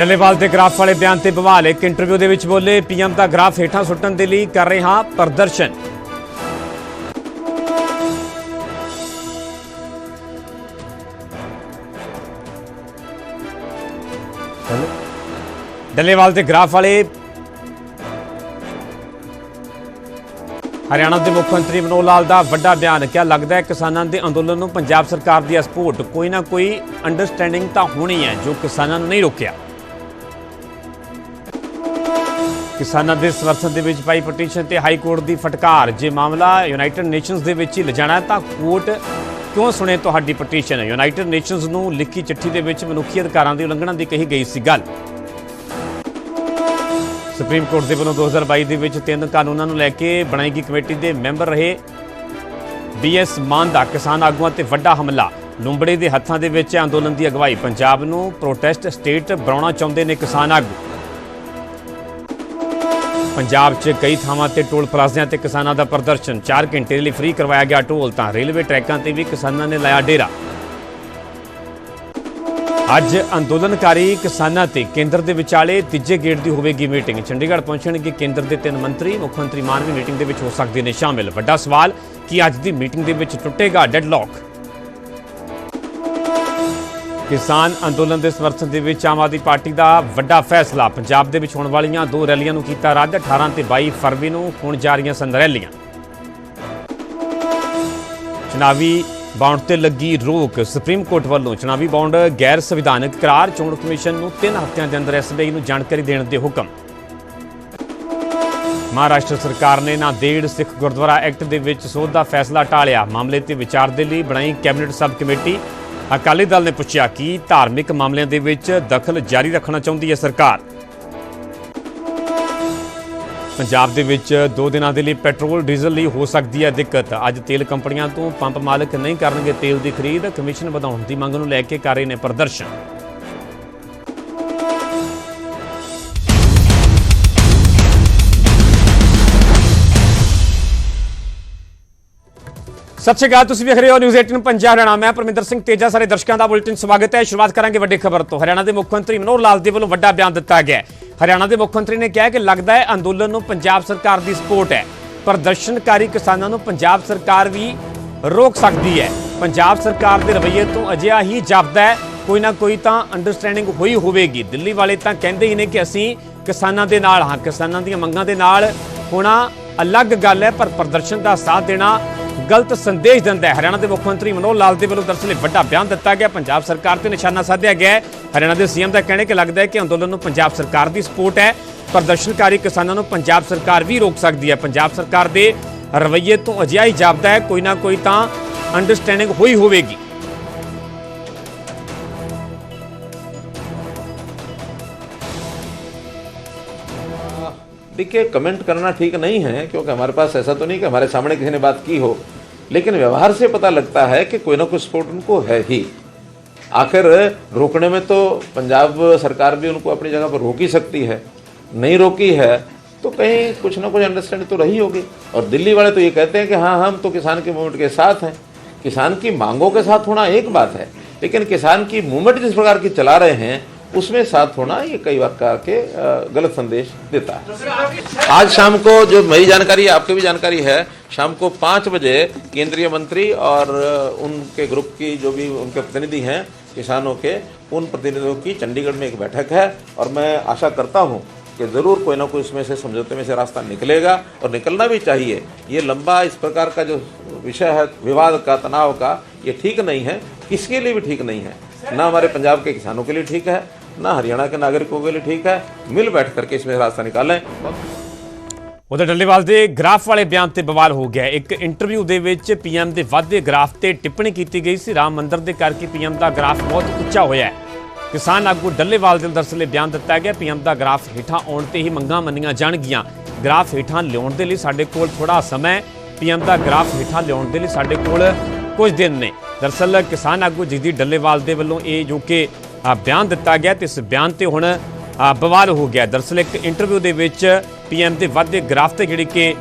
ਟੱਲੇਵਾਲ ਦੇ ਗ੍ਰਾਫ ਵਾਲੇ ਬਿਆਨ ਤੇ ਬਵਾਲ। ਇੱਕ ਇੰਟਰਵਿਊ ਦੇ ਵਿੱਚ ਬੋਲੇ ਪੀਐਮ ਦਾ ਗ੍ਰਾਫ ਹੇਠਾਂ ਸੁੱਟਣ ਦੇ ਲਈ ਕਰ ਰਹੇ ਹਾਂ ਪ੍ਰਦਰਸ਼ਨ ਡੱਲੇਵਾਲ ਦੇ ਗ੍ਰਾਫ ਵਾਲੇ। ਹਰਿਆਣਾ ਦੇ ਮੁੱਖ ਮੰਤਰੀ ਮਨੋਹਰ ਲਾਲ ਦਾ ਵੱਡਾ ਬਿਆਨ ਕਿਹਾ ਲੱਗਦਾ ਹੈ ਕਿਸਾਨਾਂ ਦੇ ਅੰਦੋਲਨ ਨੂੰ ਪੰਜਾਬ ਸਰਕਾਰ ਦੀ ਸਪੋਰਟ ਕੋਈ ਨਾ ਕੋਈ ਅੰਡਰਸਟੈਂਡਿੰਗ ਤਾਂ ਹੋਣੀ ਹੈ ਜੋ ਕਿਸਾਨਾਂ ਨੂੰ ਨਹੀਂ ਰੋਕਿਆ। ਕਿਸਾਨਾਂ ਦੇ ਸਮਰਥਨ ਦੇ ਵਿੱਚ ਪਾਈ ਪਟੀਸ਼ਨ ਤੇ ਹਾਈ ਕੋਰਟ ਦੀ ਫਟਕਾਰ। ਜੇ ਮਾਮਲਾ ਯੂਨਾਈਟਿਡ ਨੇਸ਼ਨਸ ਦੇ ਵਿੱਚ ਹੀ ਲਿਜਾਣਾ ਤਾਂ ਕੋਰਟ ਕਿਉਂ ਸੁਣੇ ਤੁਹਾਡੀ ਪਟੀਸ਼ਨ? ਯੂਨਾਈਟਿਡ ਨੇਸ਼ਨਸ ਨੂੰ ਲਿਖੀ ਚਿੱਠੀ ਦੇ ਵਿੱਚ ਮਨੁੱਖੀ ਅਧਿਕਾਰਾਂ ਦੀ ਉਲੰਘਣਾ ਦੀ ਕਹੀ ਗਈ ਸੀ ਗੱਲ। ਸੁਪਰੀਮ ਕੋਰਟ ਦੇ ਵੱਲੋਂ 2022 ਦੇ ਵਿੱਚ ਤਿੰਨ ਕਾਨੂੰਨਾਂ ਨੂੰ ਲੈ ਕੇ ਬਣਾਈ ਗਈ ਕਮੇਟੀ ਦੇ ਮੈਂਬਰ ਰਹੇ ਬੀਐਸ ਮਾਨ ਦਾ ਕਿਸਾਨ ਆਗੂਆਂ ਤੇ ਵੱਡਾ ਹਮਲਾ। ਲੁੰਬੜੇ ਦੇ ਹੱਥਾਂ ਦੇ ਵਿੱਚ ਅੰਦੋਲਨ ਦੀ ਅਗਵਾਈ। ਪੰਜਾਬ ਨੂੰ ਪ੍ਰੋਟੈਸਟ ਸਟੇਟ ਬਣਾਉਣਾ ਚਾਹੁੰਦੇ ਨੇ ਕਿਸਾਨ ਆਗੂ। ਪੰਜਾਬ 'ਚ ਕਈ ਥਾਵਾਂ ਤੇ ਟੋਲ ਪਲਾਜ਼ਿਆਂ ਤੇ ਕਿਸਾਨਾਂ ਦਾ ਪ੍ਰਦਰਸ਼ਨ। 4 ਘੰਟੇ ਲਈ ਫ੍ਰੀ ਕਰਵਾਇਆ ਗਿਆ ਟੋਲ ਤਾਂ ਰੇਲਵੇ ਟਰੈਕਾਂ ਤੇ ਵੀ ਕਿਸਾਨਾਂ ਨੇ ਲਾਇਆ ਡੇਰਾ। ਅੱਜ ਅੰਦੋਲਨਕਾਰੀ ਕਿਸਾਨਾਂ ਤੇ ਕੇਂਦਰ ਦੇ ਵਿਚਾਲੇ ਤੀਜੇ ਗੇੜ ਦੀ ਹੋਵੇਗੀ ਮੀਟਿੰਗ। ਚੰਡੀਗੜ੍ਹ ਪਹੁੰਚਣਗੇ ਕੇਂਦਰ ਦੇ ਤਿੰਨ ਮੰਤਰੀ, ਮੁੱਖ ਮੰਤਰੀ ਮਾਨ ਵੀ ਮੀਟਿੰਗ ਦੇ ਵਿੱਚ ਹੋ ਸਕਦੇ ਨੇ ਸ਼ਾਮਿਲ। ਵੱਡਾ ਸਵਾਲ, ਕਿ ਅੱਜ ਦੀ ਮੀਟਿੰਗ ਦੇ ਵਿੱਚ ਟੁੱਟੇਗਾ ਡੈਡਲੌਕ? ਕਿਸਾਨ ਅੰਦੋਲਨ ਦੇ ਸਮਰਥਨ ਦੇ ਵਿੱਚ ਆਮ ਆਦਮੀ ਪਾਰਟੀ ਦਾ ਵੱਡਾ ਫੈਸਲਾ। ਪੰਜਾਬ ਦੇ ਵਿੱਚ ਹੋਣ ਵਾਲੀਆਂ ਦੋ ਰੈਲੀਆਂ ਨੂੰ ਕੀਤਾ ਰੱਦ 18 ਤੇ 22 ਫਰਵਰੀ ਨੂੰ ਹੋਣ ਜਾ ਰਹੀਆਂ ਸਨ ਰੈਲੀਆਂ। ਚੁਣਾਵੀ ਬਾਉਂਡ ਤੇ ਲੱਗੀ ਰੋਕ। ਸੁਪਰੀਮ ਕੋਰਟ ਵੱਲੋਂ ਚੁਣਾਵੀ ਬਾਉਂਡ ਗੈਰ ਸੰਵਿਧਾਨਕ ਕਰਾਰ, ਚੋਣ ਕਮਿਸ਼ਨ ਨੂੰ 3 ਹਫ਼ਤਿਆਂ ਦੇ ਅੰਦਰ ਐਸਬੀਆਈ ਨੂੰ ਜਾਣਕਾਰੀ ਦੇਣ ਦੇ ਹੁਕਮ। ਮਹਾਰਾਸ਼ਟਰ ਸਰਕਾਰ ਨੇ ਨਾਂਦੇੜ ਸਿੱਖ ਗੁਰਦੁਆਰਾ ਐਕਟ ਦੇ ਵਿੱਚ ਸੋਧ ਦਾ ਫੈਸਲਾ ਟਾਲਿਆ। ਮਾਮਲੇ ਤੇ ਵਿਚਾਰ ਦੇ ਲਈ ਬਣਾਈ cabinet sub committee Akali Dal ਨੇ ਪੁੱਛਿਆ ਕਿ ਧਾਰਮਿਕ ਮਾਮਲਿਆਂ ਦੇ ਵਿੱਚ ਦਖਲ ਜਾਰੀ ਰੱਖਣਾ ਚਾਹੁੰਦੀ ਹੈ ਸਰਕਾਰ। ਪੰਜਾਬ ਦੇ ਵਿੱਚ 2 ਦਿਨਾਂ ਦੇ ਲਈ ਪੈਟਰੋਲ, ਡੀਜ਼ਲ ਲਈ ਹੋ ਸਕਦੀ ਹੈ ਦਿੱਕਤ। ਅੱਜ ਤੇਲ ਕੰਪਨੀਆਂ ਤੋਂ ਪੰਪ ਮਾਲਕ ਨਹੀਂ ਕਰਨਗੇ ਤੇਲ ਦੀ ਖਰੀਦ, ਕਮਿਸ਼ਨ ਵਧਾਉਣ ਦੀ ਮੰਗ ਨੂੰ ਲੈ ਕੇ ਕਰ ਰਹੇ ਨੇ ਪ੍ਰਦਰਸ਼ਨ। ਸਤਿ ਸ਼੍ਰੀ ਅਕਾਲ, ਤੁਸੀਂ ਵੇਖ ਰਹੇ ਹੋ ਨਿਊਜ਼ 18 ਪੰਜਾਬ। ਹਰਿਆਣਾ ਮੈਂ ਪਰਮਿੰਦਰ ਸਿੰਘ ਤੇਜਾ। ਸਾਰੇ ਦਰਸ਼ਕਾਂ ਦਾ ਬੁਲੇਟਿਨ ਸਵਾਗਤ ਹੈ। ਸ਼ੁਰੂਆਤ ਕਰਾਂਗੇ ਵੱਡੀ ਖਬਰ ਤੋਂ। ਹਰਿਆਣਾ ਦੇ ਮੁੱਖ ਮੰਤਰੀ ਮਨੋਹਰ ਲਾਲ ਦੇ ਵੱਲੋਂ ਵੱਡਾ ਬਿਆਨ ਦਿੱਤਾ ਗਿਆ ਹਰਿਆਣਾ ਦੇ ਮੁੱਖ ਮੰਤਰੀ ਨੇ ਕਿਹਾ ਕਿ ਲੱਗਦਾ ਹੈ ਅੰਦੋਲਨ ਨੂੰ ਪੰਜਾਬ ਸਰਕਾਰ ਦੀ ਸਪੋਰਟ ਹੈ। ਪ੍ਰਦਰਸ਼ਨਕਾਰੀ ਕਿਸਾਨਾਂ ਨੂੰ ਪੰਜਾਬ ਸਰਕਾਰ ਵੀ ਰੋਕ ਸਕਦੀ ਹੈ। ਪੰਜਾਬ ਸਰਕਾਰ ਦੇ ਰਵੱਈਏ ਤੋਂ ਅਜਿਹਾ ਹੀ ਜਾਪਦਾ ਹੈ। ਕੋਈ ਨਾ ਕੋਈ ਤਾਂ ਅੰਡਰਸਟੈਂਡਿੰਗ ਹੋਈ ਹੋਵੇਗੀ। ਦਿੱਲੀ ਵਾਲੇ ਤਾਂ ਕਹਿੰਦੇ ਹੀ ਨੇ ਕਿ ਅਸੀਂ ਕਿਸਾਨਾਂ ਦੇ ਨਾਲ ਹਾਂ। ਕਿਸਾਨਾਂ ਦੀਆਂ ਮੰਗਾਂ ਦੇ ਨਾਲ ਹੋਣਾ ਅਲੱਗ ਗੱਲ ਹੈ, ਪਰ ਪ੍ਰਦਰਸ਼ਨ ਦਾ ਸਾਥ ਦੇਣਾ ਗਲਤ ਸੰਦੇਸ਼ ਦਿੰਦਾ ਹੈ। ਹਰਿਆਣਾ ਦੇ ਮੁੱਖ ਮੰਤਰੀ ਮਨੋਹਰ ਲਾਲ ਦੇ ਵੱਲੋਂ ਦਰਅਸਲ ਇਹ ਵੱਡਾ ਬਿਆਨ ਦਿੱਤਾ ਗਿਆ। ਪੰਜਾਬ ਸਰਕਾਰ ਤੇ ਨਿਸ਼ਾਨਾ ਸਾਧਿਆ ਗਿਆ ਹੈ। ਹਰਿਆਣਾ ਦੇ ਸੀਐਮ ਦਾ ਕਹਿਣਾ ਕਿ ਲੱਗਦਾ ਹੈ ਕਿ ਅੰਦੋਲਨ ਨੂੰ ਪੰਜਾਬ ਸਰਕਾਰ ਦੀ ਸਪੋਰਟ ਹੈ। ਪ੍ਰਦਰਸ਼ਨਕਾਰੀ ਕਿਸਾਨਾਂ ਨੂੰ ਪੰਜਾਬ ਸਰਕਾਰ ਵੀ ਰੋਕ ਸਕਦੀ ਹੈ। ਪੰਜਾਬ ਸਰਕਾਰ ਦੇ ਰਵੱਈਏ ਤੋਂ ਅਜਿਹਾ ਹੀ ਜਾਪਦਾ ਹੈ। ਕੋਈ ਨਾ ਕੋਈ ਤਾਂ ਅੰਡਰਸਟੈਂਡਿੰਗ ਹੋਈ ਹੋਵੇਗੀ। देखिए कमेंट करना ठीक नहीं है, क्योंकि हमारे पास ऐसा तो नहीं कि हमारे सामने किसी ने बात की हो। लेकिन व्यवहार से पता लगता है कि कोई ना कोई सपोर्ट उनको है ही। आखिर रोकने में तो पंजाब सरकार भी उनको अपनी जगह पर रोक ही सकती है। नहीं रोकी है तो कहीं कुछ ना कुछ अंडरस्टैंड तो रही होगी। और दिल्ली वाले तो ये कहते हैं कि हाँ हम तो किसान के मूवमेंट के साथ हैं। किसान की मांगों के साथ होना एक बात है, लेकिन किसान की मूवमेंट जिस प्रकार की चला रहे हैं उसमें साथ होना ये कई बार का के गलत संदेश देता है। आज शाम को जो मेरी जानकारी है आपकी भी जानकारी है शाम को पाँच बजे केंद्रीय मंत्री और उनके ग्रुप की जो भी उनके प्रतिनिधि हैं किसानों के उन प्रतिनिधियों की चंडीगढ़ में एक बैठक है और मैं आशा करता हूँ कि ज़रूर कोई ना कोई इसमें से समझौते में से रास्ता निकलेगा और निकलना भी चाहिए। ये लंबा इस प्रकार का जो विषय है विवाद का तनाव का ये ठीक नहीं है किसके लिए भी ठीक नहीं है? ना हमारे पंजाब के किसानों के लिए ठीक है ना हरियाणा के नागरिकों के लिए ठीक है मिल बैठ करके इसमें से रास्ता निकालें ਉਧਰ ਡੱਲੇਵਾਲ ਦੇ ਗ੍ਰਾਫ ਵਾਲੇ ਬਿਆਨ ਤੇ ਬਵਾਲ ਹੋ ਗਿਆ ਹੈ। ਇੱਕ ਇੰਟਰਵਿਊ ਦੇ ਵਿੱਚ ਪੀਐਮ ਦੇ ਵਾਧੇ ਗ੍ਰਾਫ ਤੇ ਟਿੱਪਣੀ ਕੀਤੀ ਗਈ ਸੀ ਰਾਮ ਮੰਦਿਰ ਦੇ ਕਰਕੇ ਪੀਐਮ ਦਾ ਗ੍ਰਾਫ ਬਹੁਤ ਉੱਚਾ ਹੋਇਆ ਹੈ ਕਿਸਾਨ ਆਗੂ ਡੱਲੇਵਾਲ ਦੇ ਦਰਸਲੇ ਬਿਆਨ ਦਿੱਤਾ ਗਿਆ ਪੀਐਮ ਦਾ ਗ੍ਰਾਫ ਹੇਠਾਂ ਆਉਣ ਤੇ ਹੀ ਮੰਗਾਂ ਮੰਨੀਆਂ ਜਾਣਗੀਆਂ ਗ੍ਰਾਫ ਹੇਠਾਂ ਲਿਆਉਣ ਦੇ ਲਈ ਸਾਡੇ ਕੋਲ ਥੋੜਾ ਸਮਾਂ ਹੈ ਪੀਐਮ ਦਾ ਗ੍ਰਾਫ ਹੇਠਾਂ ਲਿਆਉਣ ਦੇ ਲਈ ਸਾਡੇ ਕੋਲ ਕੁਝ ਦਿਨ ਨੇ ਦਰਸਲ ਕਿਸਾਨ ਆਗੂ ਜਗਦੀਪ ਡੱਲੇਵਾਲ ਦੇ ਵੱਲੋਂ ਇਹ ਜੋ ਕਿ ਅ, ਬਿਆਨ ਦਿੱਤਾ ਗਿਆ ਤੇ ਇਸ ਬਿਆਨ ਤੇ ਹੁਣ ਬਵਾਲ ਹੋ ਗਿਆ। ਦਰਅਸਲ ਇੱਕ ਇੰਟਰਵਿਊ ਦੇ ਵਿੱਚ ਪੀਐਮ ਦੇ ਵਾਧੇ ਗ੍ਰਾਫ ਤੇ ਜਿਹੜੀ ਕਿ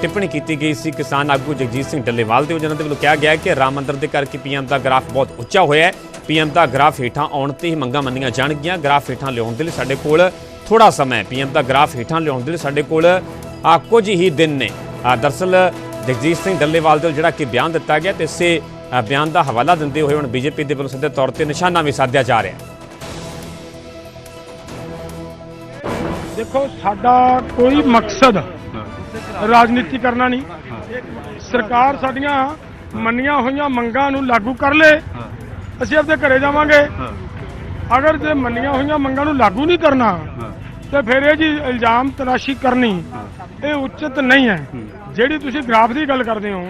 ਟਿੱਪਣੀ ਕੀਤੀ ਗਈ ਸੀ ਕਿਸਾਨ ਆਗੂ ਜਗਜੀਤ ਸਿੰਘ ਡੱਲੇਵਾਲ ਦੇ ਜਿਹਨਾਂ ਦੇ ਵੱਲੋਂ ਕਿਹਾ ਗਿਆ ਕਿ ਰਾਮ ਮੰਦਰ ਦੇ ਕਰਕੇ ਪੀਐਮ ਦਾ ਗ੍ਰਾਫ ਬਹੁਤ ਉੱਚਾ ਹੋਇਆ ਹੈ। ਪੀਐਮ ਦਾ ਗ੍ਰਾਫ ਹੇਠਾਂ ਆਉਣ ਤੇ ਹੀ ਮੰਗਾਂ ਮੰਨੀਆਂ ਜਾਣਗੀਆਂ। ਗ੍ਰਾਫ ਹੇਠਾਂ ਲਿਆਉਣ ਦੇ ਲਈ ਸਾਡੇ ਕੋਲ ਥੋੜਾ ਸਮਾਂ ਹੈ। ਪੀਐਮ ਦਾ ਗ੍ਰਾਫ ਹੇਠਾਂ ਲਿਆਉਣ ਦੇ ਲਈ ਸਾਡੇ ਕੋਲ ਕੁਝ ਹੀ ਦਿਨ ਨੇ। ਆ ਦਰਸਲ ਜਗਜੀਤ ਸਿੰਘ ਡੱਲੇਵਾਲ ਦੇ ਜਿਹੜਾ ਕਿ ਬਿਆਨ ਦਿੱਤਾ ਗਿਆ ਤੇ ਇਸੇ ਬਿਆਨ ਦਾ ਹਵਾਲਾ ਦਿੰਦੇ ਹੋਏ ਹੁਣ ਬੀਜੇਪੀ ਦੇ ਵੱਲੋਂ ਸਿੱਧੇ ਤੌਰ ਤੇ ਨਿਸ਼ਾਨਾ ਵੀ ਸਾਧਿਆ ਜਾ ਰਿਹਾ ਹੈ। ਦੇਖੋ, ਸਾਡਾ ਕੋਈ ਮਕਸਦ ਰਾਜਨੀਤੀ ਕਰਨਾ ਨਹੀਂ। ਸਰਕਾਰ ਸਾਡੀਆਂ ਮੰਨੀਆਂ ਹੋਈਆਂ ਮੰਗਾਂ ਨੂੰ ਲਾਗੂ ਕਰ ਲੇ। ਅਸੀਂ ਆਪਣੇ ਘਰੇ ਜਾਵਾਂਗੇ। ਅਗਰ ਜੇ ਮੰਨੀਆਂ ਹੋਈਆਂ ਮੰਗਾਂ ਨੂੰ ਲਾਗੂ ਨਹੀਂ ਕਰਨਾ, ਤੇ ਫਿਰ ਇਹ ਜੀ ਇਲਜ਼ਾਮ ਤਲਾਸ਼ੀ ਕਰਨੀ, ਇਹ ਉਚਿਤ ਨਹੀਂ ਹੈ। ਜਿਹੜੀ ਤੁਸੀਂ ਗ੍ਰਾਫ ਦੀ ਗੱਲ ਕਰਦੇ ਹੋ,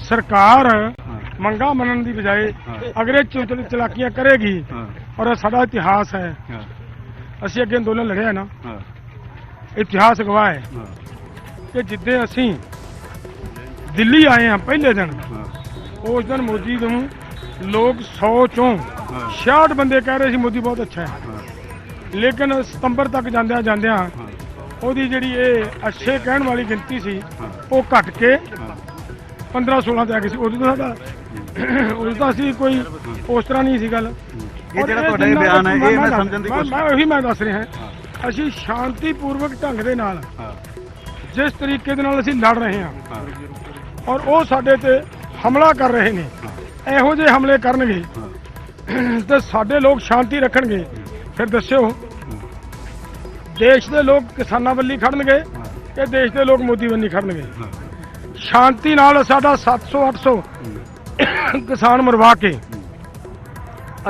ਸਰਕਾਰ ਮੰਗਾਂ ਮੰਨਣ ਦੀ ਬਜਾਏ ਅਗਰ ਚੁਟਲ ਚਲਾਕੀਆਂ ਕਰੇਗੀ ਔਰ ਇਹ ਸਾਡਾ ਇਤਿਹਾਸ ਹੈ। ਅਸੀਂ ਅੱਗੇ ਅੰਦੋਲਨ ਲੜਿਆ ਨਾ ਇਤਿਹਾਸ ਗਵਾਹ ਹੈ। ਕਿ ਜਿੱਦੇ ਅਸੀਂ ਦਿੱਲੀ ਆਏ ਹਾਂ ਪਹਿਲੇ ਦਿਨ ਉਸ ਦਿਨ ਮੋਦੀ ਨੂੰ ਲੋਕ 100 ਚੋਂ 66 ਬੰਦੇ ਕਹਿ ਰਹੇ ਸੀ ਮੋਦੀ ਬਹੁਤ ਅੱਛਾ ਹੈ। ਲੇਕਿਨ ਸਤੰਬਰ ਤੱਕ ਜਾਂਦਿਆਂ ਜਾਂਦਿਆਂ ਉਹਦੀ ਜਿਹੜੀ ਇਹ ਅੱਛੇ ਕਹਿਣ ਵਾਲੀ ਗਿਣਤੀ ਸੀ ਉਹ ਘਟ ਕੇ 15 16 ਤੇ ਆ ਗਈ ਸੀ। ਉਦੋਂ ਸਾਡਾ ਉਦੋਂ ਤਾਂ ਅਸੀਂ ਕੋਈ ਉਸ ਤਰ੍ਹਾਂ ਨਹੀਂ ਸੀ ਗੱਲ। ਇਹ ਜਿਹੜਾ ਤੁਹਾਡਾ ਇਹ ਬਿਆਨ ਹੈ, ਇਹ ਮੈਂ ਸਮਝਣ ਦੀ ਕੋਸ਼ਿਸ਼- ਮੈਂ ਉਹੀ ਮੈਂ ਦੱਸ ਰਿਹਾ। ਅਸੀਂ ਸ਼ਾਂਤੀਪੂਰਵਕ ਢੰਗ ਦੇ ਨਾਲ ਜਿਸ ਤਰੀਕੇ ਦੇ ਨਾਲ ਅਸੀਂ ਲੜ ਰਹੇ ਹਾਂ ਔਰ ਉਹ ਸਾਡੇ ਤੇ ਹਮਲਾ ਕਰ ਰਹੇ ਨੇ ਇਹੋ ਜਿਹੇ ਹਮਲੇ ਕਰਨਗੇ ਤੇ ਸਾਡੇ ਲੋਕ ਸ਼ਾਂਤੀ ਰੱਖਣਗੇ। ਫਿਰ ਦੱਸਿਓ ਦੇਸ਼ ਦੇ ਲੋਕ ਕਿਸਾਨਾਂ ਵੱਲੀ ਖੜਨਗੇ ਕਿ ਦੇਸ਼ ਦੇ ਲੋਕ ਮੋਦੀ ਵੱਲੀ ਖੜਨਗੇ? ਸ਼ਾਂਤੀ ਨਾਲ ਸਾਡਾ 700 800 ਕਿਸਾਨ ਮਰਵਾ ਕੇ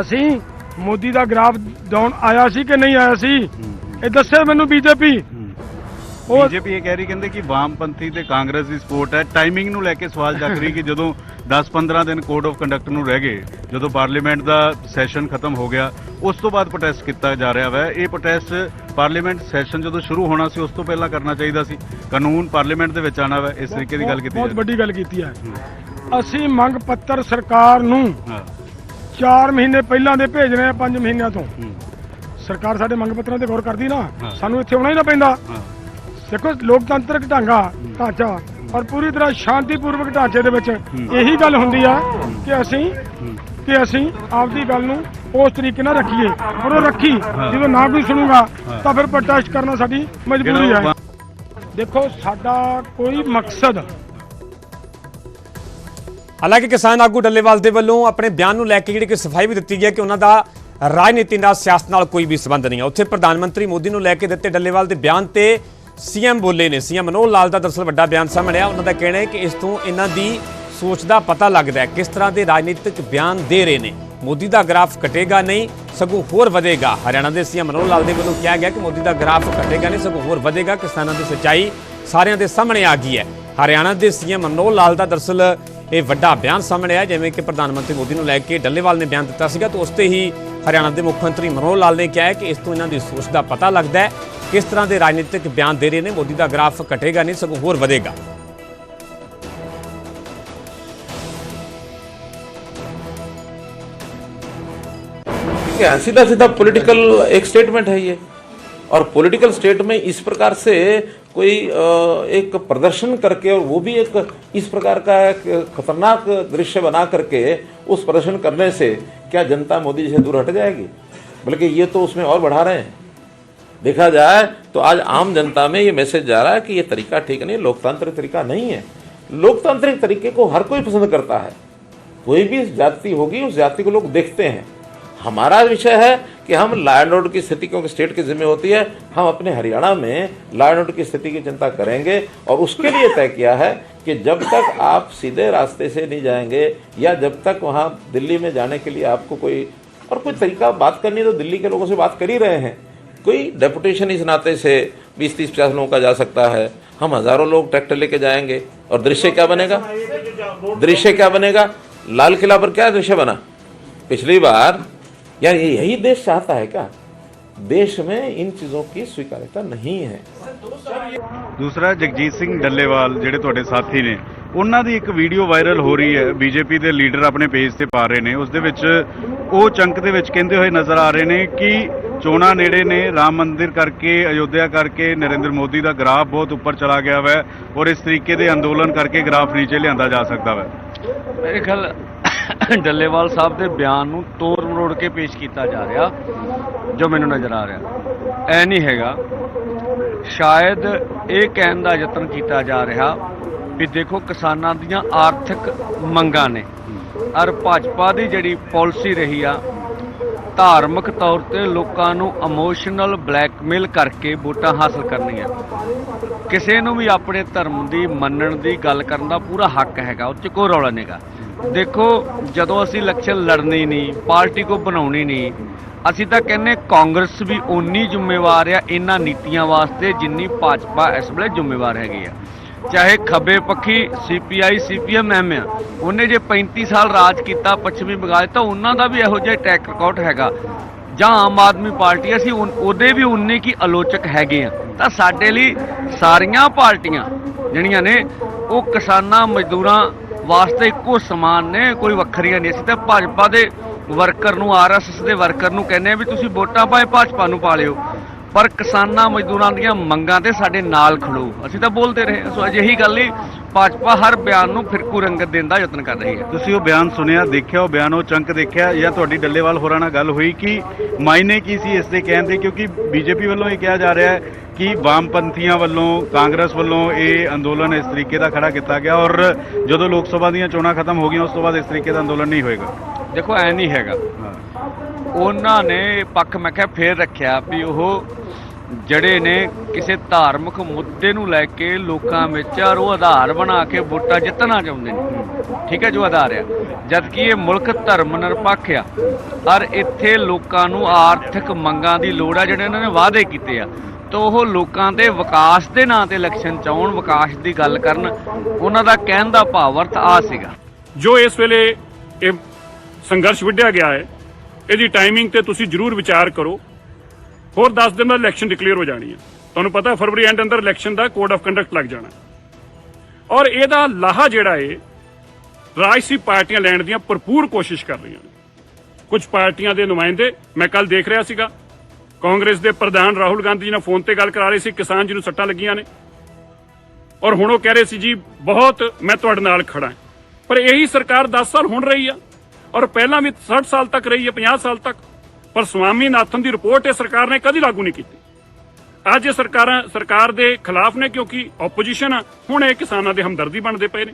ਅਸੀਂ ਮੋਦੀ ਦਾ ਗ੍ਰਾਫ ਡਾਊਨ ਆਇਆ ਸੀ ਕਿ ਨਹੀਂ ਆਇਆ ਸੀ? ਇਹ ਦੱਸੇ ਮੈਨੂੰ ਬੀਜੇਪੀ। ਉਹ ਬੀਜੇਪੀ ਇਹ ਕਹਿ ਰਹੀ ਕਹਿੰਦੇ ਕਿ ਵਾਮਪੰਥੀ ਤੇ ਕਾਂਗਰਸ ਦੀ ਸਪੋਰਟ ਹੈ। ਟਾਈਮਿੰਗ ਨੂੰ ਲੈ ਕੇ ਸਵਾਲ ਚੱਕ ਰਹੀ ਕਿ ਜਦੋਂ 10-15 ਦਿਨ ਕੋਡ ਆਫ ਕੰਡਕਟ ਨੂੰ ਰਹਿ ਗਏ ਜਦੋਂ ਪਾਰਲੀਮੈਂਟ ਦਾ ਸੈਸ਼ਨ ਖਤਮ ਹੋ ਗਿਆ ਉਸ ਤੋਂ ਬਾਅਦ ਪ੍ਰੋਟੈਸਟ ਕੀਤਾ ਜਾ ਰਿਹਾ ਹੈ ਇਹ ਪ੍ਰੋਟੈਸਟ ਪਾਰਲੀਮੈਂਟ ਸੈਸ਼ਨ ਜਦੋਂ ਸ਼ੁਰੂ ਹੋਣਾ ਸੀ ਉਸ ਤੋਂ ਪਹਿਲਾਂ ਕਰਨਾ ਚਾਹੀਦਾ ਸੀ। ਕਾਨੂੰਨ ਪਾਰਲੀਮੈਂਟ ਦੇ ਵਿੱਚ ਆਣਾ ਹੈ ਇਸ ਤਰੀਕੇ ਦੀ ਗੱਲ ਕੀਤੀ ਬਹੁਤ ਜਾ ਵੱਡੀ ਗੱਲ ਕੀਤੀ ਹੈ। ਅਸੀਂ ਮੰਗ ਪੱਤਰ ਸਰਕਾਰ ਨੂੰ ਹਾਂ। 4 ਮਹੀਨੇ ਪਹਿਲਾਂ ਦੇ ਭੇਜ ਰਹੇ ਆ 5 ਮਹੀਨਿਆਂ ਤੋਂ। ਸਰਕਾਰ ਸਾਡੇ ਮੰਗ ਪੱਤਰਾਂ ਤੇ ਗੌਰ ਕਰਦੀ ਨਾ। ਸਾਨੂੰ ਇੱਥੇ ਆਉਣਾ ਹੀ ਨਾ ਪੈਂਦਾ। ਦੇਖੋ ਲੋਕਤੰਤਰਕ ਢਾਂਗਾ ਢਾਂਚਾ ਔਰ ਪੂਰੀ ਤਰ੍ਹਾਂ ਸ਼ਾਂਤੀਪੂਰਵਕ ਢਾਂਚੇ ਦੇ ਵਿੱਚ ਇਹੀ ਗੱਲ ਹੁੰਦੀ ਆ ਕਿ ਅਸੀਂ ਕਿ ਅਸੀਂ ਆਪਦੀ ਗੱਲ ਨੂੰ ਉਸ ਤਰੀਕੇ ਨਾਲ ਰੱਖੀਏ। ਪਰ ਉਹ ਰੱਖੀ ਜਦੋਂ ਨਾ ਕੋਈ ਸੁਣੂਗਾ ਤਾਂ ਫਿਰ ਪ੍ਰੋਟੈਸਟ ਕਰਨਾ ਸਾਡੀ ਮਜਬੂਰੀ ਹੈ। ਦੇਖੋ ਸਾਡਾ ਕੋਈ ਮਕਸਦ ਹਾਲਾਂਕਿ ਕਿਸਾਨ ਆਗੂ ਡੱਲੇਵਾਲ ਦੇ ਵੱਲੋਂ ਆਪਣੇ ਬਿਆਨ ਨੂੰ ਲੈ ਕੇ ਜਿਹੜੀ ਕਿ ਸਫ਼ਾਈ ਵੀ ਦਿੱਤੀ ਗਈ ਹੈ ਕਿ ਉਹਨਾਂ ਦਾ ਰਾਜਨੀਤੀ ਨਾਲ ਸਿਆਸਤ ਨਾਲ ਕੋਈ ਵੀ ਸੰਬੰਧ ਨਹੀਂ ਹੈ। ਉੱਥੇ ਪ੍ਰਧਾਨ ਮੰਤਰੀ ਮੋਦੀ ਨੂੰ ਲੈ ਕੇ ਦਿੱਤੇ ਡੱਲੇਵਾਲ ਦੇ ਬਿਆਨ ਤੇ ਸੀਐਮ ਬੋਲੇ ਨੇ। ਸੀਐਮ ਮਨੋਹਰ ਲਾਲ ਦਾ ਦਰਸਲ ਵੱਡਾ ਬਿਆਨ ਸਾਹਮਣੇ ਆ ਉਹਨਾਂ ਦਾ ਕਹਿਣਾ ਹੈ ਕਿ ਇਸ ਤੋਂ ਇਹਨਾਂ ਦੀ ਸੋਚ ਦਾ ਪਤਾ ਲੱਗਦਾ ਹੈ ਕਿਸ ਤਰ੍ਹਾਂ ਦੇ ਰਾਜਨੀਤਿਕ ਬਿਆਨ ਦੇ ਰਹੇ ਨੇ। ਮੋਦੀ ਦਾ ਗ੍ਰਾਫ ਘਟੇਗਾ ਨਹੀਂ, ਸਗੋਂ ਹੋਰ ਵਧੇਗਾ। ਹਰਿਆਣਾ ਦੇ ਸੀਐਮ ਮਨੋਹਰ ਲਾਲ ਦੇ ਵੱਲੋਂ ਕਿਹਾ ਗਿਆ ਕਿ ਮੋਦੀ ਦਾ ਗ੍ਰਾਫ ਘਟੇਗਾ ਨਹੀਂ, ਸਗੋਂ ਹੋਰ ਵਧੇਗਾ। ਕਿਸਾਨਾਂ ਦੀ ਸੱਚਾਈ ਸਾਰਿਆਂ ਦੇ ਸਾਹਮਣੇ ਆ ਗਈ ਹੈ। ਹਰਿਆਣਾ ਦੇ ਸੀਐਮ ਮਨੋਹਰ ਲਾਲ ਦਾ ਦਰਸਲ ਇਹ ਵੱਡਾ ਬਿਆਨ ਸਾਹਮਣੇ ਆਇਆ ਜਿਵੇਂ ਕਿ ਪ੍ਰਧਾਨ ਮੰਤਰੀ ਮੋਦੀ ਨੂੰ ਲੈ ਕੇ ਡੱਲੇਵਾਲ ਨੇ ਬਿਆਨ ਦਿੱਤਾ ਸੀਗਾ ਤਾਂ ਉਸ ਤੇ ਹੀ ਹਰਿਆਣਾ ਦੇ ਮੁੱਖ ਮੰਤਰੀ ਮਨੋਹਰ ਲਾਲ ਨੇ ਕਿਹਾ ਹੈ ਕਿ ਇਸ ਤੋਂ ਇਹਨਾਂ ਦੀ ਸੋਚ ਦਾ ਪਤਾ ਲੱਗਦਾ ਹੈ ਕਿਸ ਤਰ੍ਹਾਂ ਦੇ ਰਾਜਨੀਤਿਕ ਬਿਆਨ ਦੇ ਰਹੇ ਨੇ ਮੋਦੀ ਦਾ ਗ੍ਰਾਫ ਘਟੇਗਾ ਨਹੀਂ ਸਗੋਂ ਹੋਰ ਵਧੇਗਾ ठीक है सीधा सीधा पॉलिटिकल एक स्टेटमेंट है ये और पॉलिटिकल स्टेट में इस प्रकार से कोई एक प्रदर्शन करके और वो भी एक इस प्रकार का एक खतरनाक दृश्य बना करके उस प्रदर्शन करने से क्या जनता मोदी जी से दूर हट जाएगी? बल्कि ये तो उसमें और बढ़ा रहे हैं। देखा जाए तो आज आम जनता में ये मैसेज जा रहा है कि ये तरीका ठीक नहीं, लोकतांत्रिक तरीका नहीं है। लोकतांत्रिक तरीके को हर कोई पसंद करता है। कोई भी जाति होगी, उस जाति को लोग देखते हैं। हमारा विषय है कि हम लॉ एंड ऑर्डर की स्थिति क्योंकि स्टेट की जिम्मे होती है, हम अपने हरियाणा में लॉ एंड ऑर्डर की स्थिति की चिंता करेंगे और उसके लिए तय किया है कि जब तक आप सीधे रास्ते से नहीं जाएँगे या जब तक वहाँ दिल्ली में जाने के लिए आपको कोई और कोई तरीका बात करनी तो दिल्ली के लोगों से बात कर ही रहे हैं। कोई डेपुटेशन इस नाते से बीस तीस पचास लोगों का जा सकता है। हम हज़ारों लोग ट्रैक्टर लेके जाएँगे और दृश्य क्या बनेगा? दृश्य क्या बनेगा? लाल किला पर क्या दृश्य बना? पिछली बार यार ये यही देश चाहता है क्या देश में इन चीजों की स्वीकार्यता नहीं है ਦੂਸਰਾ ਜਗਜੀਤ ਸਿੰਘ ਡੱਲੇਵਾਲ ਜਿਹੜੇ ਤੁਹਾਡੇ ਸਾਥੀ ਨੇ ਉਹਨਾਂ ਦੀ ਇੱਕ ਵੀਡੀਓ ਵਾਇਰਲ ਹੋ ਰਹੀ ਹੈ ਬੀਜੇਪੀ ਦੇ ਲੀਡਰ ਆਪਣੇ ਪੇਜ ਤੇ ਪਾ ਰਹੇ ਨੇ ਉਸ ਦੇ ਵਿੱਚ ਉਹ ਚੰਕ ਦੇ ਵਿੱਚ ਕਹਿੰਦੇ ਹੋਏ ਨਜ਼ਰ ਆ ਰਹੇ ਨੇ ਕਿ ਚੋਣਾਂ ਨੇੜੇ ਨੇ ਰਾਮ ਮੰਦਿਰ ਕਰਕੇ ਅਯੋਧਿਆ ਕਰਕੇ ਨਰਿੰਦਰ ਮੋਦੀ ਦਾ ਗ੍ਰਾਫ ਬਹੁਤ ਉੱਪਰ ਚਲਾ ਗਿਆ ਹੈ ਔਰ ਇਸ ਤਰੀਕੇ ਦੇ ਅੰਦੋਲਨ ਕਰਕੇ ਗ੍ਰਾਫ ਨੀਚੇ ਲਿਆਂਦਾ ਜਾ ਸਕਦਾ ਹੈ ਮੇਰੇ ਖਿਆਲ ਡੱਲੇਵਾਲ ਸਾਹਿਬ ਦੇ ਬਿਆਨ ਨੂੰ ਤੋੜ ਮਰੋੜ ਕੇ ਪੇਸ਼ ਕੀਤਾ ਜਾ ਰਿਹਾ, ਜੋ ਮੈਨੂੰ ਨਜ਼ਰ ਆ ਰਿਹਾ। ਐ ਨਹੀਂ ਹੈਗਾ। ਸ਼ਾਇਦ ਇਹ ਕਹਿਣ ਦਾ ਯਤਨ ਕੀਤਾ ਜਾ ਰਿਹਾ ਵੀ ਦੇਖੋ, ਕਿਸਾਨਾਂ ਦੀਆਂ ਆਰਥਿਕ ਮੰਗਾਂ ਨੇ। ਔਰ ਭਾਜਪਾ ਦੀ ਜਿਹੜੀ ਪਾਲਿਸੀ ਰਹੀ ਆ, ਧਾਰਮਿਕ ਤੌਰ ਤੇ ਲੋਕਾਂ ਨੂੰ ਇਮੋਸ਼ਨਲ ਬਲੈਕਮੇਲ ਕਰਕੇ ਵੋਟਾਂ ਹਾਸਲ ਕਰਨੀਆਂ। ਕਿਸੇ ਨੂੰ ਵੀ ਆਪਣੇ ਧਰਮ ਦੀ ਮੰਨਣ ਦੀ ਗੱਲ ਕਰਨ ਦਾ ਪੂਰਾ ਹੱਕ ਹੈਗਾ, ਉਹ 'ਚ ਕੋਈ ਰੌਲਾ ਨਹੀਂਗਾ ਦੇਖੋ, ਜਦੋਂ ਅਸੀਂ ਇਲੈਕਸ਼ਨ ਲੜਨੀ ਨਹੀਂ, ਪਾਰਟੀ ਕੋ ਬਣਾਉਣੀ ਨਹੀਂ, ਅਸੀਂ ਤਾਂ ਕਹਿੰਨੇ ਕਾਂਗਰਸ ਵੀ ਓਨੀ ਜ਼ਿੰਮੇਵਾਰ ਆ ਇਹਨਾਂ ਨੀਤੀਆਂ ਵਾਸਤੇ ਜਿੰਨੀ ਭਾਜਪਾ ਇਸ ਵੇਲੇ ਜ਼ਿੰਮੇਵਾਰ ਹੈਗੀ ਆ। ਚਾਹੇ ਖੱਬੇ ਪੱਖੀ ਸੀਪੀਆਈ ਸੀਪੀਐਮ ਐਮ ਆ, ਉਹਨੇ ਜੇ 35 ਸਾਲ ਰਾਜ ਕੀਤਾ, ਪੱਛਮੀ ਬੰਗਾਲ ਤਾਂ ਉਹਨਾਂ ਦਾ ਵੀ ਇਹੋ ਜਿਹਾ ਟੈਕ ਰਿਕਾਰਡ ਹੈਗਾ। ਜਾਂ ਆਮ ਆਦਮੀ ਪਾਰਟੀ, ਅਸੀਂ ਉਨ- ਉਹਦੇ ਵੀ ਉਨੇ ਕੀ ਆਲੋਚਕ ਹੈਗੇ ਆ। ਤਾਂ ਸਾਡੇ ਲਈ ਸਾਰੀਆਂ ਪਾਰਟੀਆਂ, ਜਿਹੜੀਆਂ ਨੇ, ਉਹ ਕਿਸਾਨਾਂ, ਮਜ਼ਦੂਰਾਂ ਵਾਸਤੇ ਇੱਕੋ ਸਮਾਨ ਨੇ, ਕੋਈ ਵੱਖਰੀਆਂ ਨਹੀਂ। ਅਸੀਂ ਤਾਂ ਭਾਜਪਾ ਦੇ ਵਰਕਰ ਨੂੰ ਆਰਐਸਐਸ ਦੇ ਵਰਕਰ ਨੂੰ ਕਹਿੰਦੇ ਆ ਵੀ ਤੁਸੀਂ ਵੋਟਾਂ ਪਾਏ, ਭਾਜਪਾ ਨੂੰ ਪਾ ਲਿਓ। ਪਰ ਕਿਸਾਨਾਂ ਮਜ਼ਦੂਰਾਂ ਦੀਆਂ ਮੰਗਾਂ ਤੇ ਸਾਡੇ ਨਾਲ ਖੜੋ। ਅਸੀਂ ਤਾਂ ਬੋਲਦੇ ਰਹੇ ਸੋ ਅਜਿਹੀ ਗੱਲ ਹੀ, ਭਾਜਪਾ ਹਰ ਬਿਆਨ ਨੂੰ ਫਿਰਕੂ ਰੰਗਤ ਦੇਣ ਦਾ ਯਤਨ ਕਰ ਰਹੀ ਹੈ। ਤੁਸੀਂ ਉਹ ਬਿਆਨ ਸੁਣਿਆ, ਦੇਖਿਆ, ਉਹ ਬਿਆਨ ਉਹ ਚੰਕ ਦੇਖਿਆ, ਜਾਂ ਤੁਹਾਡੀ ਡੱਲੇਵਾਲ ਹੋਰਾਂ ਨਾਲ ਗੱਲ ਹੋਈ ਕਿ ਮਾਇਨੇ ਕੀ ਸੀ ਇਸ ਦੇ ਕਹਿਣ ਦੇ? ਕਿਉਂਕਿ ਬੀਜੇਪੀ ਵੱਲੋਂ ਇਹ ਕਿਹਾ ਜਾ ਰਿਹਾ ਹੈ ਕਿ ਵਾਮਪੰਥੀਆਂ ਵੱਲੋਂ ਕਾਂਗਰਸ ਵੱਲੋਂ ਇਹ ਅੰਦੋਲਨ ਇਸ ਤਰੀਕੇ ਦਾ ਖੜਾ ਕੀਤਾ ਗਿਆ ਔਰ ਜਦੋਂ ਲੋਕ ਸਭਾ ਦੀਆਂ ਚੋਣਾਂ ਖਤਮ ਹੋ ਗਈਆਂ ਉਸ ਤੋਂ ਬਾਅਦ ਇਸ ਤਰੀਕੇ ਦਾ ਅੰਦੋਲਨ ਨਹੀਂ ਹੋਏਗਾ। ਦੇਖੋ ਐ ਨਹੀਂ ਹੈਗਾ। ਉਹਨਾਂ ਨੇ ਪੱਖ ਮੈਂ ਕਿਹਾ ਫੇਰ ਰੱਖਿਆ ਵੀ ਉਹ ਜਿਹੜੇ ਨੇ ਕਿਸੇ ਧਾਰਮਿਕ ਮੁੱਦੇ ਨੂੰ ਲੈ ਕੇ ਲੋਕਾਂ ਵਿੱਚ ਉਹ ਆਧਾਰ ਬਣਾ ਕੇ ਵੋਟਾਂ ਜਿੱਤਣਾ ਚਾਹੁੰਦੇ ਨੇ। ਠੀਕ ਹੈ ਜੋ ਆਧਾਰ ਆ। ਜਦ ਕਿ ਇਹ ਮੁਲਕ ਧਰਮ ਨਿਰਪੱਖ ਆ ਔਰ ਇੱਥੇ ਲੋਕਾਂ ਨੂੰ ਆਰਥਿਕ ਮੰਗਾਂ ਦੀ ਲੋੜ ਆ ਜਿਹੜੇ ਇਹਨਾਂ ਨੇ ਵਾਅਦੇ ਕੀਤੇ ਆ। ਤਾਂ ਉਹ ਲੋਕਾਂ ਦੇ ਵਿਕਾਸ ਦੇ ਨਾਂ ਤੇ ਇਲੈਕਸ਼ਨ ਚ ਆਉਣ ਵਿਕਾਸ ਦੀ ਗੱਲ ਕਰਨ, ਉਹਨਾਂ ਦਾ ਕਹਿਣ ਦਾ ਭਾਵ ਅਰਥ ਆ ਸੀਗਾ। ਜੋ ਇਸ ਵੇਲੇ ਇਹ ਸੰਘਰਸ਼ ਵਿੱਢਿਆ ਗਿਆ ਹੈ, ਇਹਦੀ ਟਾਈਮਿੰਗ ਤੇ ਤੁਸੀਂ ਜਰੂਰ ਵਿਚਾਰ ਕਰੋ। ਹੋਰ 10 ਦਿਨ ਬਾਅਦ ਇਲੈਕਸ਼ਨ ਡਿਕਲੇਅਰ ਹੋ ਜਾਣੀ ਹੈ। ਤੁਹਾਨੂੰ ਪਤਾ ਫਰਵਰੀ ਐਂਡ ਅੰਦਰ ਇਲੈਕਸ਼ਨ ਦਾ ਕੋਡ ਆਫ ਕੰਡਕਟ ਲੱਗ ਜਾਣਾ ਔਰ ਇਹਦਾ ਲਾਹਾ ਜਿਹੜਾ ਏ ਰਾਜਸੀ ਪਾਰਟੀਆਂ ਲੈਣ ਦੀਆਂ ਭਰਪੂਰ ਕੋਸ਼ਿਸ਼ ਕਰ ਰਹੀਆਂ ਨੇ। ਕੁਝ ਪਾਰਟੀਆਂ ਦੇ ਨੁਮਾਇੰਦੇ, ਮੈਂ ਕੱਲ ਦੇਖ ਰਿਹਾ ਸੀਗਾ ਕਾਂਗਰਸ ਦੇ ਪ੍ਰਧਾਨ ਰਾਹੁਲ ਗਾਂਧੀ ਜੀ ਨਾਲ ਫੋਨ ਤੇ ਗੱਲ ਕਰਾ ਰਹੇ ਸੀ, ਕਿਸਾਨ ਜੀ ਨੂੰ ਸੱਟਾਂ ਲੱਗੀਆਂ ਨੇ। ਔਰ ਹੁਣ ਉਹ ਕਹਿ ਰਹੇ ਸੀ, ਜੀ, ਬਹੁਤ ਮੈਂ ਤੁਹਾਡੇ ਨਾਲ ਖੜਾ ਪਰ ਇਹੀ ਸਰਕਾਰ 10 ਸਾਲ ਹੁਣ ਰਹੀ ਆ, ਔਰ ਪਹਿਲਾਂ ਵੀ 60 ਸਾਲ ਤੱਕ ਰਹੀ ਹੈ 50 ਸਾਲ ਤੱਕ। ਪਰ ਸਵਾਮੀਨਾਥਨ ਦੀ ਰਿਪੋਰਟ ਇਹ ਸਰਕਾਰ ਨੇ ਕਦੀ ਲਾਗੂ ਨਹੀਂ ਕੀਤੀ। ਅੱਜ ਇਹ ਸਰਕਾਰਾਂ, ਸਰਕਾਰ ਦੇ ਖਿਲਾਫ ਨੇ, ਕਿਉਂਕਿ ਆਪੋਜੀਸ਼ਨ ਆ, ਹੁਣ ਇਹ ਕਿਸਾਨਾਂ ਦੇ ਹਮਦਰਦੀ ਬਣਦੇ ਪਏ ਨੇ।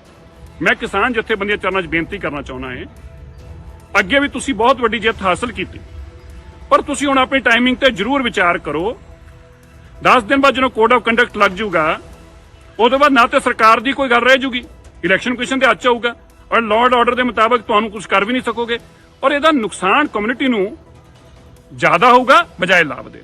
ਮੈਂ ਕਿਸਾਨ ਜਥੇਬੰਦੀਆਂ ਚਰਨਾਂ 'ਚ ਬੇਨਤੀ ਕਰਨਾ ਚਾਹੁੰਦਾ ਹਾਂ, ਅੱਗੇ ਵੀ ਤੁਸੀਂ ਬਹੁਤ ਵੱਡੀ ਜਿੱਤ ਹਾਸਲ ਕੀਤੀ। ਪਰ ਤੁਸੀਂ ਹੁਣ ਆਪਣੀ ਟਾਈਮਿੰਗ ਤੇ ਜ਼ਰੂਰ ਵਿਚਾਰ ਕਰੋ। 10 ਦਿਨ ਬਾਅਦ ਜਦੋਂ ਕੋਡ ਆਫ ਕੰਡਕਟ ਲੱਗ ਜਾਊਗਾ, ਉਹਦੇ ਬਾਅਦ ਨਾ ਤੇ ਸਰਕਾਰ ਦੀ ਕੋਈ ਗੱਲ ਰਹਿ ਜੂਗੀ ਇਲੈਕਸ਼ਨ ਕਮਿਸ਼ਨ ਦੇ ਹੱਥ ਆਊਗਾ ਔਰ ਲਾਰਡ ਆਰਡਰ ਦੇ ਮੁਤਾਬਕ ਤੁਹਾਨੂੰ ਕੁਝ ਕਰ ਵੀ ਨਹੀਂ ਸਕੋਗੇ। ਔਰ ਇਹਦਾ ਨੁਕਸਾਨ ਕਮਿਊਨਿਟੀ ਨੂੰ ਜ਼ਿਆਦਾ ਹੋਊਗਾ, ਬਜਾਏ ਲਾਭ ਦੇ